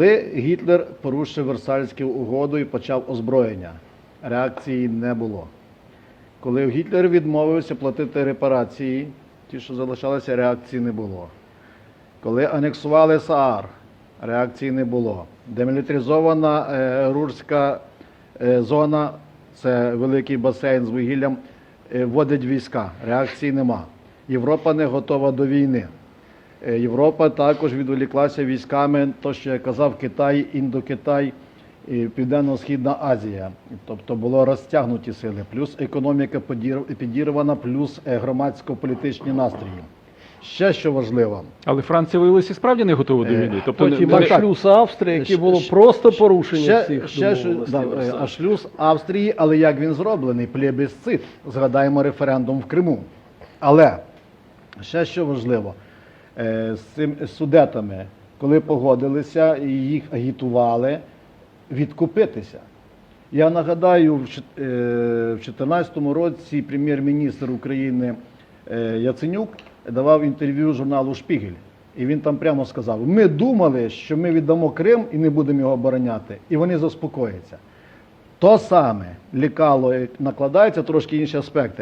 Коли Гітлер порушив Версальську угоду і почав озброєння, реакції не було. Коли Гітлер відмовився платити репарації, ті, що залишалися, реакції не було. Коли анексували Саар, реакції не було. Демілітаризована е, Рурська е, зона, це великий басейн з вугіллям, е, вводить війська. Реакції нема. Європа не готова до війни. Е, Європа також відволіклася військами, то, що я казав, Китай, Індокитай, і Південно-Східна Азія. Тобто було розтягнуті сили, плюс економіка підірвана, плюс е, громадсько-політичні настрої. Ще що важливо, Але Франція виявилася справді не готова до Е, війни. Тобто не- потім не- Шлюз Австрії, Ще- було просто порушення ще, всіх ще, що, да, а шлюз Австрії, але як він зроблений? Плебісцит. Згадаємо референдум в Криму. Але ще що важливо, з цим судетами, коли погодилися і їх агітували відкупитися. Я нагадаю, в чот- е, в 2014 році прем'єр-міністр України е, Яценюк давав інтерв'ю журналу Шпігель. І він там прямо сказав: ми думали, що ми віддамо Крим і не будемо його обороняти, і вони заспокояться. То саме лікало е, накладається трошки інші аспекти.